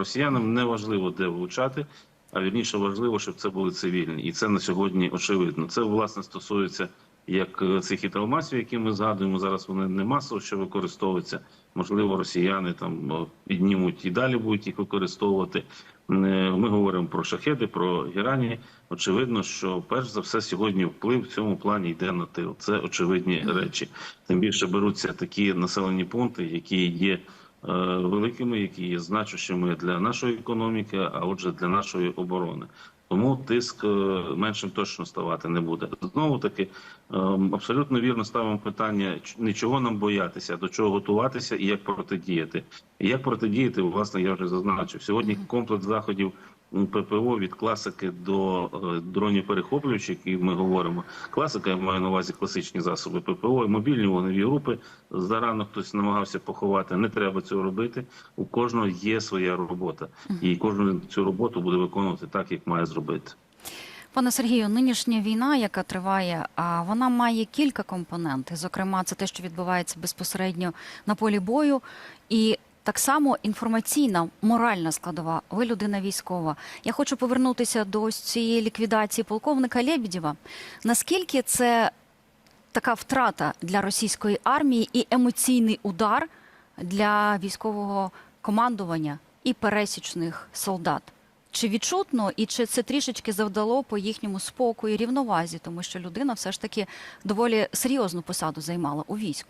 Росіянам не важливо, де влучати, а вірніше важливо, щоб це були цивільні, і це на сьогодні очевидно. Це власне стосується як е, цих хітромасів, які ми згадуємо зараз. Вони не масово що використовуються. Можливо, росіяни там піднімуть і далі будуть їх використовувати. Е, Ми говоримо про шахеди, про герані. Очевидно, що перш за все сьогодні вплив в цьому плані йде на тил. Це очевидні речі. Тим більше беруться такі населені пункти, які є великими, які є значущими для нашої економіки, а отже, для нашої оборони. Тому тиск е, меншим точно ставати не буде. Знову таки е, абсолютно вірно ставимо питання: не чого нам боятися, до чого готуватися і як протидіяти. І як протидіяти, власне, я вже зазначив сьогодні. Комплекс заходів ППО від класики до е, дронів перехоплюючих, які ми говоримо. Класика я маю на увазі класичні засоби ППО, і мобільні вогневі групи. Зарано хтось намагався поховати. Не треба цього робити. У кожного є своя робота, і кожен цю роботу буде виконувати так, як має зробити. Пане Сергію, нинішня війна, яка триває, вона має кілька компонентів. Зокрема, це те, що відбувається безпосередньо на полі бою, і так само інформаційна, моральна складова. Ви людина військова. Я хочу повернутися до цієї ліквідації полковника Лебедєва. Наскільки це така втрата для російської армії і емоційний удар для військового командування і пересічних солдат? Чи відчутно, і чи це трішечки завдало по їхньому спокою і рівновазі, тому що людина все ж таки доволі серйозну посаду займала у війську?